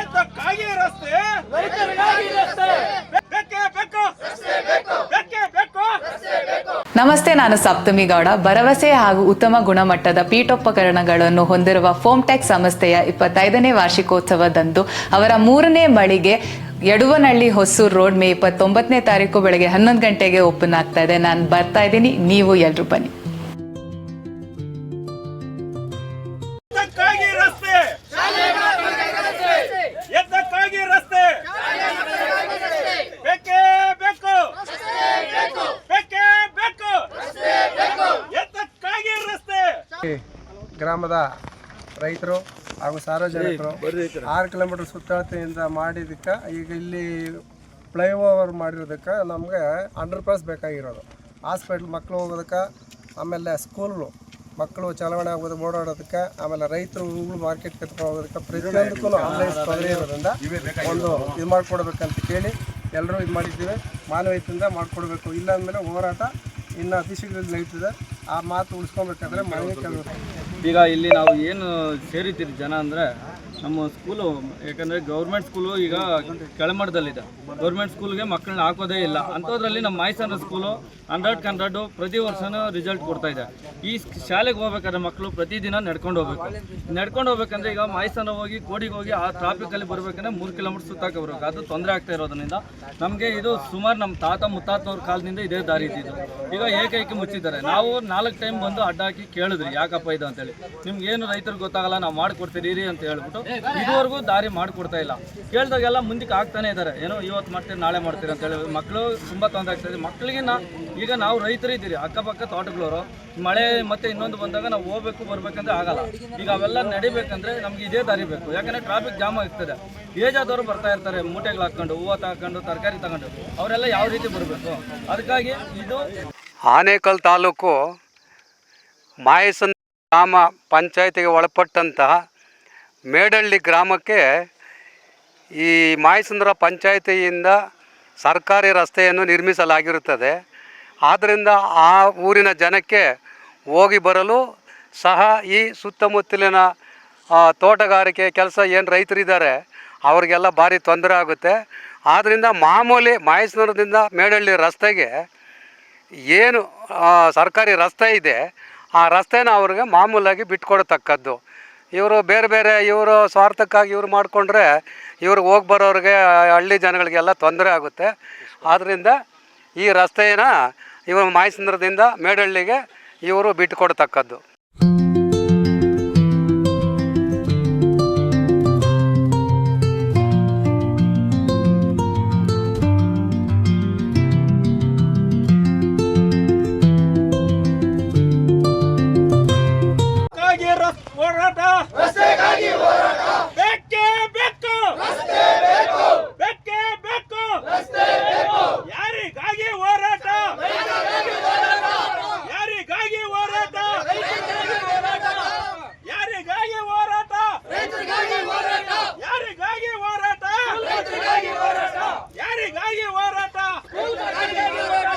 ಎತ್ತಕ್ಕಾಗಿ ರಸ್ತೆ. ಬೇಕೇ. ಬೇಕು ಬೇಕೇ ಬೇಕು. ನಮಸ್ತೆ ನಾನು ಸಪ್ತಮಿ ಗೌಡ. ಭರವಸೆ ಹಾಗೂ ಉತ್ತಮ ಗುಣಮಟ್ಟದ ಪೀಠೋಪಕರಣಗಳನ್ನು ಹೊಂದಿರುವ ಫೋಮ್ಟೆಕ್ ಸಂಸ್ಥೆಯ ಇಪ್ಪತ್ತೈದನೇ ವಾರ್ಷಿಕೋತ್ಸವದಂದು ಅವರ ಮೂರನೇ ಮಳಿಗೆ ಯಡುವನಹಳ್ಳಿ ಹೊಸೂರು ರೋಡ್ ಮೇ ಇಪ್ಪತ್ತೊಂಬತ್ತನೇ ತಾರೀಕು ಬೆಳಗ್ಗೆ ಹನ್ನೊಂದು ಗಂಟೆಗೆ ಓಪನ್ ಆಗ್ತಾ ಇದೆ. ನಾನು ಬರ್ತಾ ಇದ್ದೀನಿ. ನೀವು ಎಲ್ಲರೂ ಬನ್ನಿ. ಗ್ರಾಮದ ರೈತರು ಹಾಗೂ ಸಾರ್ವಜನಿಕರು ಆರು ಕಿಲೋಮೀಟರ್ ಸುತ್ತಳತೆಯಿಂದ ಮಾಡಿದ್ದಕ್ಕೆ ಈಗ ಇಲ್ಲಿ ಫ್ಲೈಓವರ್ ಮಾಡಿರೋದಕ್ಕೆ ನಮಗೆ ಅಂಡರ್ ಪಾಸ್ ಬೇಕಾಗಿರೋದು. ಹಾಸ್ಪಿಟ್ಲ್ ಮಕ್ಕಳು ಹೋಗೋದಕ್ಕೆ ಆಮೇಲೆ ಸ್ಕೂಲು ಮಕ್ಕಳು ಚಲಾವಣೆ ಆಗೋದಕ್ಕೆ ಓಡಾಡೋದಕ್ಕೆ ಆಮೇಲೆ ರೈತರು ಹೂಗಳು ಮಾರ್ಕೆಟ್ ಕತ್ಕೊಂಡು ಹೋಗೋದಕ್ಕೆ ಪ್ರತಿಯೊಂದಕ್ಕೂ ಆನ್ಲೈನ್ ತೊಂದರೆ ಇರೋದ್ರಿಂದ ಒಂದು ಇದು ಮಾಡಿಕೊಡ್ಬೇಕಂತ ಕೇಳಿ ಎಲ್ಲರೂ ಇದು ಮಾಡಿದ್ದೀವಿ. ಮಾನವೀಯತೆಯಿಂದ ಮಾಡಿಕೊಡ್ಬೇಕು. ಇಲ್ಲ ಅಂದಮೇಲೆ ಹೋರಾಟ ಇನ್ನು ಅತಿ ಶೀಘ್ರದಲ್ಲಿ ನಡೀತದೆ ಆ ಮಾತು ಉಳಿಸ್ಕೊಬೇಕಾದ್ರೆ ಮನೆ ಕೆಲವು ಈಗ ಇಲ್ಲಿ ನಾವು ಏನು ಸೇರಿದ್ದೀರಿ ಜನ ಅಂದರೆ ನಮ್ಮ ಸ್ಕೂಲು ಯಾಕಂದರೆ ಗೌರ್ಮೆಂಟ್ ಸ್ಕೂಲು ಈಗ ಕೆಳಮಟ್ಟದಲ್ಲಿದೆ. ಗೌರ್ಮೆಂಟ್ ಸ್ಕೂಲ್ಗೆ ಮಕ್ಕಳನ್ನ ಹಾಕೋದೇ ಇಲ್ಲ. ಅಂಥದ್ರಲ್ಲಿ ನಮ್ಮ ಮಾಯ್ಸನ ಸ್ಕೂಲು ಹಂಡ್ರೆಡ್ ಹಂಡ್ರೆಡು ಪ್ರತಿ ವರ್ಷನೂ ರಿಸಲ್ಟ್ ಕೊಡ್ತಾ ಇದೆ. ಈ ಶಾಲೆಗೆ ಹೋಗ್ಬೇಕಾದ್ರೆ ಮಕ್ಕಳು ಪ್ರತಿದಿನ ನಡ್ಕೊಂಡು ಹೋಗ್ಬೇಕು. ನಡ್ಕೊಂಡು ಹೋಗ್ಬೇಕಂದ್ರೆ ಈಗ ಮಾಯ್ಸನ ಹೋಗಿ ಕೋಡಿಗೆ ಹೋಗಿ, ಆ ಟ್ರಾಫಿಕಲ್ಲಿ ಬರಬೇಕಂದ್ರೆ ಮೂರು ಕಿಲೋಮೀಟರ್ ಸುತ್ತಾಕ ಬರಬೇಕು. ಅದು ತೊಂದರೆ ಆಗ್ತಾ ಇರೋದ್ರಿಂದ ನಮಗೆ ಇದು ಸುಮಾರು ನಮ್ಮ ತಾತ ಮುತ್ತಾತನವ್ರ ಕಾಲದಿಂದ ಇದೇ ದಾರಿ ಇದ್ದಿದ್ದು. ಈಗ ಏಕೈಕ ಮುಚ್ಚಿದ್ದಾರೆ. ನಾವು ನಾಲ್ಕು ಟೈಮ್ ಬಂದು ಅಡ್ಡ ಹಾಕಿ ಕೇಳಿದ್ರಿ, ಯಾಕಪ್ಪ ಇದು ಅಂತೇಳಿ. ನಿಮ್ಗೆ ಏನು ರೈತರಿಗೆ ಗೊತ್ತಾಗಲ್ಲ, ನಾವು ಮಾಡ್ಕೊಡ್ತಿದ್ದೀರಿ ಇರಿ ಅಂತ ಹೇಳ್ಬಿಟ್ಟು ಇದುವರೆಗೂ ದಾರಿ ಮಾಡಿಕೊಡ್ತಾ ಇಲ್ಲ. ಕೇಳಿದಾಗೆಲ್ಲ ಮುಂದಕ್ಕೆ ಆಗ್ತಾನೆ ಇದ್ದಾರೆ ಏನೋ ಇವತ್ತು ಮಾಡ್ತೀರಿ, ನಾಳೆ ಮಾಡ್ತೀರಿ ಅಂತ ಹೇಳಿ ಮಕ್ಕಳು ತುಂಬ ತೊಂದರೆ ಆಗ್ತಾ ಇದೆ. ಮಕ್ಕಳಿಗೆ ಈಗ ನಾವು ರೈತರು ಇದ್ದೀರಿ, ಅಕ್ಕಪಕ್ಕ ತೋಟಗಳವರು. ಮಳೆ ಮತ್ತೆ ಇನ್ನೊಂದು ಬಂದಾಗ ನಾವು ಹೋಗ್ಬೇಕು, ಬರ್ಬೇಕಂದ್ರೆ ಆಗಲ್ಲ. ಈಗ ಅವೆಲ್ಲ ನಡಿಬೇಕಂದ್ರೆ ನಮ್ಗೆ ಇದೇ ದಾರಿ ಬೇಕು. ಯಾಕಂದ್ರೆ ಟ್ರಾಫಿಕ್ ಜಾಮ್ ಆಗ್ತದೆ. ಏಜಾದವರು ಬರ್ತಾ ಇರ್ತಾರೆ, ಮೂಟೆಗಳು ಹಾಕೊಂಡು ಹೂವು ತಗೊಂಡು ತರಕಾರಿ ತಗೊಂಡು. ಅವರೆಲ್ಲ ಯಾವ ರೀತಿ ಬರಬೇಕು? ಅದಕ್ಕಾಗಿ ಇದು ಆನೇಕಲ್ ತಾಲೂಕು ಮಾಯಸನ್ ಗ್ರಾಮ ಪಂಚಾಯತಿಗೆ ಒಳಪಟ್ಟಂತಹ ಮೇಡಳ್ಳಿ ಗ್ರಾಮಕ್ಕೆ ಈ ಮಾಯಸುಂದರ ಪಂಚಾಯತಿಯಿಂದ ಸರ್ಕಾರಿ ರಸ್ತೆಯನ್ನು ನಿರ್ಮಿಸಲಾಗಿರುತ್ತದೆ. ಆದ್ದರಿಂದ ಆ ಊರಿನ ಜನಕ್ಕೆ ಹೋಗಿ ಬರಲು ಸಹ ಈ ಸುತ್ತಮುತ್ತಲಿನ ತೋಟಗಾರಿಕೆ ಕೆಲಸ ಏನು ರೈತರಿದ್ದಾರೆ ಅವರಿಗೆಲ್ಲ ಭಾರಿ ತೊಂದರೆ ಆಗುತ್ತೆ. ಆದ್ದರಿಂದ ಮಾಮೂಲಿ ಮಾಯಸಂದ್ರದಿಂದ ಮೇಡಳ್ಳಿ ರಸ್ತೆಗೆ ಏನು ಸರ್ಕಾರಿ ರಸ್ತೆ ಇದೆ, ಆ ರಸ್ತೆನ ಅವ್ರಿಗೆ ಮಾಮೂಲಾಗಿ ಬಿಟ್ಕೊಡತಕ್ಕದ್ದು. ಇವರು ಬೇರೆ ಬೇರೆ ಇವರು ಸ್ವಾರ್ಥಕ್ಕಾಗಿ ಇವರು ಮಾಡಿಕೊಂಡ್ರೆ ಇವ್ರು ಹೋಗಿ ಬರೋರಿಗೆ ಹಳ್ಳಿ ಜನಗಳಿಗೆಲ್ಲ ತೊಂದರೆ ಆಗುತ್ತೆ. ಆದ್ದರಿಂದ ಈ ರಸ್ತೆಯನ್ನು ಇವರು ಮಾಯಸಂದ್ರದಿಂದ ಮೇಡಹಳ್ಳಿಗೆ ಇವರು ಬಿಟ್ಟುಕೊಡ್ತಕ್ಕದ್ದು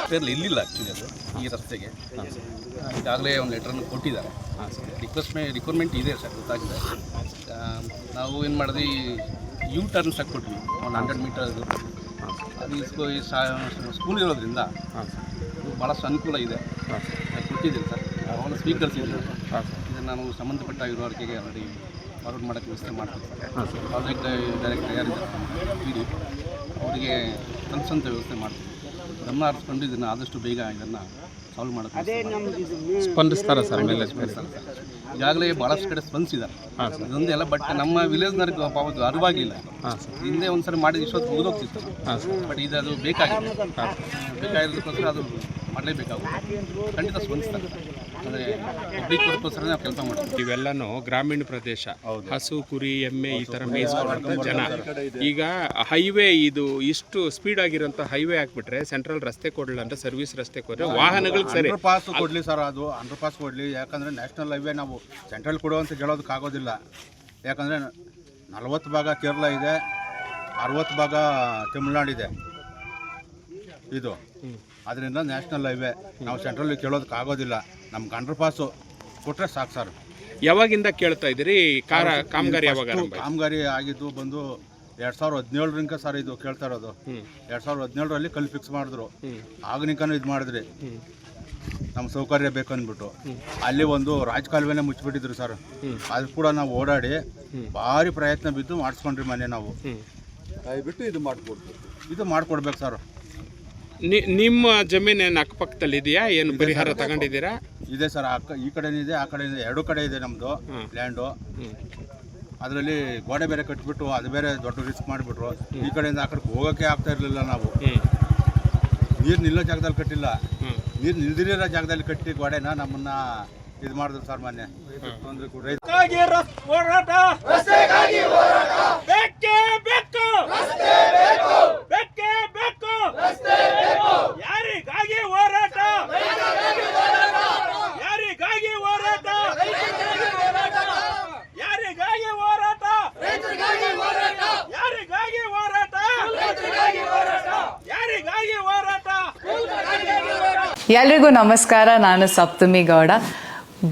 ರಸ್ತೆಯಲ್ಲಿ ಇಲ್ಲಿಲ್ಲ ಆ್ಯಕ್ಚುಲಿ ಅದು ಈ ರಸ್ತೆಗೆ. ಈಗಾಗಲೇ ಒಂದು ಲೆಟ್ರನ್ನು ಕೊಟ್ಟಿದ್ದಾರೆ. ರಿಕ್ವೆಸ್ಟ್ ಮೇ ರಿಕ್ವೈರ್ಮೆಂಟ್ ಇದೆ ಸರ್ ಗೊತ್ತಾಗಿದೆ. ನಾವು ಏನು ಮಾಡಿದ್ವಿ ಯು ಟರ್ನ್ಸ್ ಕೊಟ್ವಿ ಒಂದು ಹಂಡ್ರೆಡ್ ಮೀಟರ್ ಅದು ಇಸ್ಕೋ ಈ ಸ್ಕೂಲ್ ಇರೋದ್ರಿಂದ ಭಾಳ ಭಾಳಷ್ಟು ಅನುಕೂಲ ಇದೆ. ಸರ್. ಕೊಟ್ಟಿದ್ದೀನಿ ಸರ್. ಅವನು ಸ್ಪೀಕರ್ಸ್ ಇದೆ ಇದನ್ನು ನಾನು ಸಂಬಂಧಪಟ್ಟ ಇರುವವರಿಗೆ ಆಲ್ರೆಡಿ ಫಾರ್ವರ್ಡ್ ಮಾಡೋಕ್ಕೆ ವ್ಯವಸ್ಥೆ ಮಾಡ್ತೀನಿ ಪ್ರಾಜೆಕ್ಟ್ ಡೈರೆಕ್ಟರ್ ಯಾರಿದ್ದಾರೆ ಪಿ ಡಿ ಅವರಿಗೆ ಕನ್ಸಂತ ವ್ಯವಸ್ಥೆ ಮಾಡ್ತೀನಿ ಗಮನ ಹರಿಸ್ಕೊಂಡು ಇದನ್ನು ಆದಷ್ಟು ಬೇಗ ಇದನ್ನು ಸಾಲ್ವ್ ಮಾಡೋಕ್ಕೆ ಸ್ಪಂದಿಸ್ತಾರೆ ಸರ್ ಮೇಲೆ. ಈಗಾಗಲೇ ಭಾಳಷ್ಟು ಕಡೆ ಸ್ಪಂದಿಸಿದ್ದಾರೆ. ಇದೊಂದೇ ಅಲ್ಲ ಬಟ್ ನಮ್ಮ ವಿಲೇಜ್ನವ್ರಿಗೆ ಪಾಪ ಅರಿವಾಗಿಲ್ಲ. ಹಿಂದೆ ಹಿಂದೆ ಒಂದ್ಸರಿ ಮಾಡಿದ ಇಷ್ಟೊತ್ತು ಮುಗಿದೋಗ್ತಿತ್ತು. ಬಟ್ ಇದು ಅದು ಬೇಕಾಗಿದೆ. ಬೇಕಾಗಿರೋದಕ್ಕೋಸ್ಕರ ಅದು ಮಾಡಲೇಬೇಕಾಗುತ್ತೆ. ಖಂಡಿತ ಸ್ಪಂದಿಸ್ತಾರೆ. ಅಂದರೆ ಪಬ್ಲಿಕ್ ವರ್ಕೋಸ್ಕರ ನಾವು ಕೆಲಸ ಮಾಡ್ತೀವಿ ಇವೆಲ್ಲನೂ ಗ್ರಾಮೀಣ ಪ್ರದೇಶ. ಹಸು ಕುರಿ ಎಮ್ಮೆ ಈ ತರ ಮೇಯಿಸ್ಕೊಳ್ಳುವಂತ ಜನ. ಈಗ ಹೈವೇ ಇದು ಇಷ್ಟು ಸ್ಪೀಡ್ ಆಗಿರೋಂಥ ಹೈವೇ ಹಾಕ್ಬಿಟ್ರೆ ಸೆಂಟ್ರಲ್ ರಸ್ತೆ ಕೊಡಲ್ಲ ಅಂತ ಸರ್ವಿಸ್ ರಸ್ತೆ ಕೊಡ್ರೆ ವಾಹನಗಳಿಗೆ ಸರಿ. ಪಾಸ್ ಕೊಡಲಿ ಸರ್ ಅದು. ಅಂಡರ್ ಪಾಸ್ ಕೊಡಲಿ. ಯಾಕಂದರೆ ನ್ಯಾಷನಲ್ ಹೈವೇ ನಾವು ಸೆಂಟ್ರಲ್ ಕೊಡುವಂತ ಹೇಳೋದಕ್ಕಾಗೋದಿಲ್ಲ ಯಾಕಂದರೆ ನಲವತ್ತು ಭಾಗ ಕೇರಳ ಇದೆ ಅರವತ್ತು ಭಾಗ ತಮಿಳ್ನಾಡಿದೆ ಇದು. ಅದರಿಂದ ನ್ಯಾಷನಲ್ ಹೈವೇ ನಾವು ಸೆಂಟ್ರಲ್ಲಿ ಕೇಳೋದಕ್ಕಾಗೋದಿಲ್ಲ ನಮ್ಗೆ ಅಂಡರ್ ಪಾಸು ಕೊಟ್ಟರೆ ಸಾಕು ಸರ್ ಯಾವಾಗಿಂದ ಕೇಳ್ತಾ ಇದ್ದೀರಿ? ಕಾರ ಕಾಮಗಾರಿ ಯಾವಾಗ ಆರಂಭ ಆಯ್ತು? ಕಾಮಗಾರಿ ಆಗಿದ್ದು ಬಂದು ಎರಡು ಸಾವಿರದ ಹದಿನೇಳರಿಂದ ಸರ್ ಇದು ಕೇಳ್ತಾ ಇರೋದು. ಎರಡು ಸಾವಿರದ ಹದಿನೇಳರಲ್ಲಿ ಕಲ್ಲು ಫಿಕ್ಸ್ ಮಾಡಿದ್ರು. ಆಗನಿಕನೂ ಇದು ಮಾಡಿದ್ರಿ. ನಮ್ಮ ಸೌಕರ್ಯ ಬೇಕು ಅಂದ್ಬಿಟ್ಟು ಅಲ್ಲಿ ಒಂದು ರಾಜಕಾಲುವೆನೇ ಮುಚ್ಚಿಬಿಟ್ಟಿದ್ರು ಸರ್ ಅದು ಕೂಡ ನಾವು ಓಡಾಡಿ ಭಾರಿ ಪ್ರಯತ್ನ ಬಿದ್ದು ಮಾಡಿಸ್ಕೊಂಡ್ರಿ ಮನೆ ನಾವು. ಬಿಟ್ಟು ಇದು ಮಾಡಿಕೊಡ್ಬೇಕು ಇದು ಮಾಡಿಕೊಡ್ಬೇಕು ಸರ್ ನಿ- ನಿಮ್ಮ ಜಮೀನೇನು ಅಕ್ಕಪಕ್ಕದಲ್ಲಿ ಇದೆಯಾ? ಏನು ಪರಿಹಾರ ತಗೊಂಡಿದ್ದೀರಾ? ಇದೆ ಸರ್ ಅಕ್ಕ ಈ ಕಡೆ ಇದೆ ಆ ಕಡೆ ಇದೆ ಎರಡು ಕಡೆ ಇದೆ ನಮ್ಮದು ಲ್ಯಾಂಡು ಅದರಲ್ಲಿ ಗೋಡೆ ಬೇರೆ ಕಟ್ಬಿಟ್ಟು ಅದು ಬೇರೆ ದೊಡ್ಡ ರಿಸ್ಕ್ ಮಾಡಿಬಿಟ್ರು. ಈ ಕಡೆಯಿಂದ ಆ ಕಡೆ ಹೋಗೋಕೆ ಆಗ್ತಾ ಇರಲಿಲ್ಲ ನಾವು. ನೀರು ನಿಲ್ಲೋ ಜಾಗದಲ್ಲಿ ಕಟ್ಟಿಲ್ಲ. ನೀರು ನಿಲ್ದಿರೋ ಜಾಗದಲ್ಲಿ ಕಟ್ಟಿ ಗೋಡೆನ ನಮ್ಮನ್ನ ಇದು ಮಾಡಿದ್ರು ಸರ್ ಮೊನ್ನೆ. ತೊಂದರೆ ಗಾಗಿ ರೈತ ಹೋರಾಟ ಬೇಕೇ ಬೇಕು ಬೇಕೇ ಬೇಕು ಯಾರಿಗಾಗಿ ಹೋರಾಟ ಯಾರಿಗಾಗಿ ಹೋರಾಟ ಯಾರಿಗಾಗಿ ಹೋರಾಟ ಯಾರಿಗಾಗಿ ಹೋರಾಟ ಯಾರಿಗಾಗಿ ಹೋರಾಟ ಎಲ್ರಿಗೂ ನಮಸ್ಕಾರ. ನಾನು ಸಪ್ತಮಿ ಗೌಡ.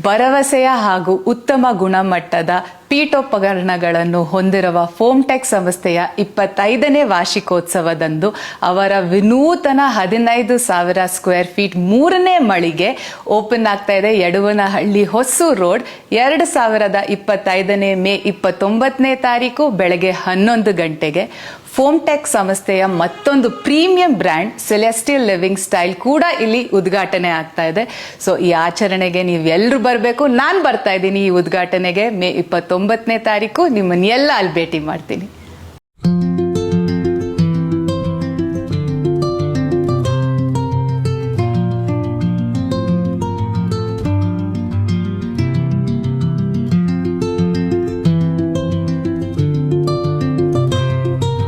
ಭರವಸೆಯ ಹಾಗೂ ಉತ್ತಮ ಗುಣಮಟ್ಟದ ಪೀಠೋಪಕರಣಗಳನ್ನು ಹೊಂದಿರುವ ಫೋಮ್ಟೆಕ್ ಸಂಸ್ಥೆಯ ಇಪ್ಪತ್ತೈದನೇ ವಾರ್ಷಿಕೋತ್ಸವದಂದು ಅವರ ವಿನೂತನ ಹದಿನೈದು ಸಾವಿರ ಸ್ಕ್ವೇರ್ ಫೀಟ್ ಮೂರನೇ ಮಳಿಗೆ ಓಪನ್ ಆಗ್ತಾ ಇದೆ. ಯಡುವನಹಳ್ಳಿ ಹೊಸೂರು ರೋಡ್, ಎರಡು ಸಾವಿರದ ಇಪ್ಪತ್ತೈದನೇ ಮೇ ಇಪ್ಪತ್ತೊಂಬತ್ತನೇ ತಾರೀಕು ಬೆಳಗ್ಗೆ ಹನ್ನೊಂದು ಗಂಟೆಗೆ. ಫೋಮ್ಟೆಕ್ ಸಂಸ್ಥೆಯ ಮತ್ತೊಂದು premium brand Celestial Living Style ಕೂಡ ಇಲ್ಲಿ ಉದ್ಘಾಟನೆ ಆಗ್ತಾ ಇದೆ. ಸೊ ಈ ಆಚರಣೆಗೆ ನೀವೆಲ್ಲರೂ ಬರಬೇಕು. ನಾನು ಬರ್ತಾ ಇದ್ದೀನಿ ಈ ಉದ್ಘಾಟನೆಗೆ ಮೇ ಇಪ್ಪತ್ತೊಂಬತ್ತನೇ ತಾರೀಕು. ನಿಮ್ಮನ್ನೆಲ್ಲ ಅಲ್ಲಿ ಭೇಟಿ ಮಾಡ್ತೀನಿ.